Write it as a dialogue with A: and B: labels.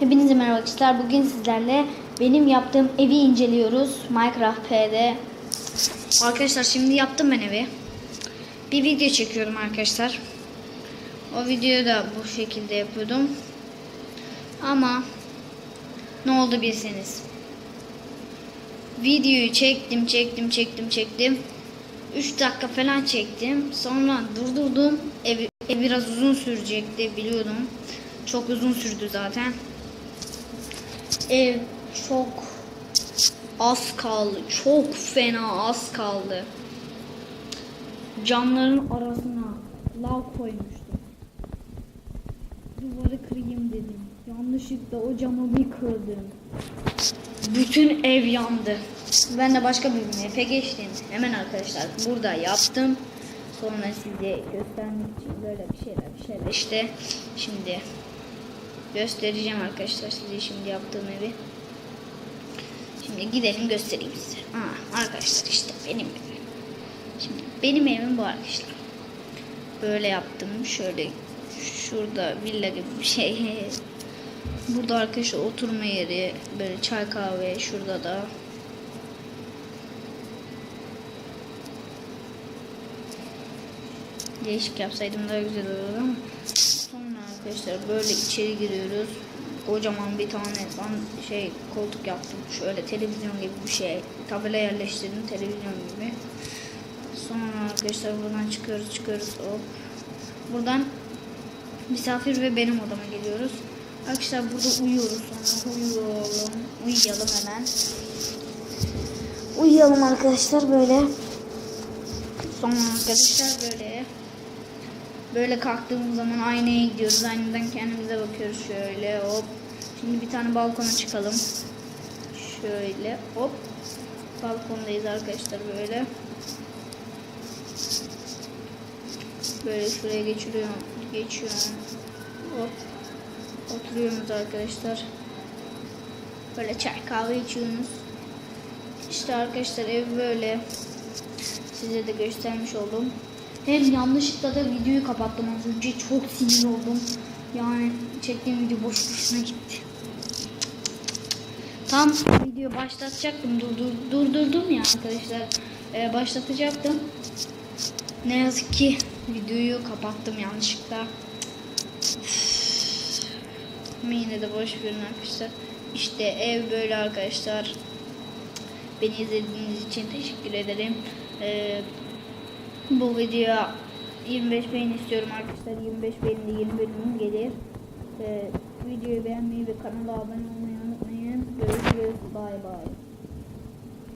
A: Hepinize merhaba arkadaşlar. Bugün sizlerle benim yaptığım evi inceliyoruz. Minecraft P'de. Arkadaşlar şimdi yaptım ben evi. Bir video çekiyorum arkadaşlar. O videoyu da bu şekilde yapıyordum. Ama ne oldu bilseniz. Videoyu çektim, çektim, çektim, çektim. 3 dakika falan çektim. Sonra durdurdum. Ev, ev biraz uzun sürecekti biliyordum. Çok uzun sürdü zaten. Ev çok az kaldı. Çok fena az kaldı. Camların arasına lav koymuştum. Duvarı kırayım dedim. Yanlışlıkla o camı bir kırdım. Bütün ev yandı. Ben de başka bir map'e geçtim. Hemen arkadaşlar burada yaptım. Sonra size göstermek için böyle bir şeyler bir şeyler işte şimdi göstereceğim arkadaşlar size şimdi yaptığım evi. Şimdi gidelim göstereyim size. Aa, arkadaşlar işte benim evim. Şimdi benim evim bu arkadaşlar. Böyle yaptım. Şöyle şurada villa gibi bir şey. Burada arkadaşlar oturma yeri, böyle çay kahve şurada da. Değişik yapsaydım daha güzel olurdu ama. Sonra arkadaşlar böyle içeri giriyoruz. Kocaman bir tane ben şey koltuk yaptım. Şöyle televizyon gibi bir şey. Tabela yerleştirdim televizyon gibi. Sonra arkadaşlar buradan çıkıyoruz çıkıyoruz hop. Buradan misafir ve benim odama geliyoruz. Arkadaşlar burada uyuyoruz sonra uyuyalım. Uyuyalım hemen. Uyuyalım arkadaşlar böyle. Sonra arkadaşlar böyle böyle kalktığımız zaman aynaya gidiyoruz. Aynadan kendimize bakıyoruz şöyle hop. Şimdi bir tane balkona çıkalım. Şöyle hop. Balkondayız arkadaşlar böyle. Böyle şuraya geçiriyorum. Geçiyorum. Hop. Oturuyoruz arkadaşlar. Böyle çay kahve içiyorsunuz. İşte arkadaşlar ev böyle. Size de göstermiş oldum. Hem yanlışlıkla da videoyu kapattım az önce. Çok sinir oldum. Yani çektiğim video boş boşuna gitti. Tam video başlatacaktım. Durdur, durdurdum ya arkadaşlar. Ee, başlatacaktım. Ne yazık ki videoyu kapattım yanlışlıkla. Ama yine de boş verin arkadaşlar. İşte ev böyle arkadaşlar. Beni izlediğiniz için teşekkür ederim. Ee, bu videoya 25 beğeni istiyorum arkadaşlar. 25 beğenide yeni bölümüm gelir. Ee, videoyu beğenmeyi ve kanala abone olmayı unutmayın. Görüşürüz. Bay bay.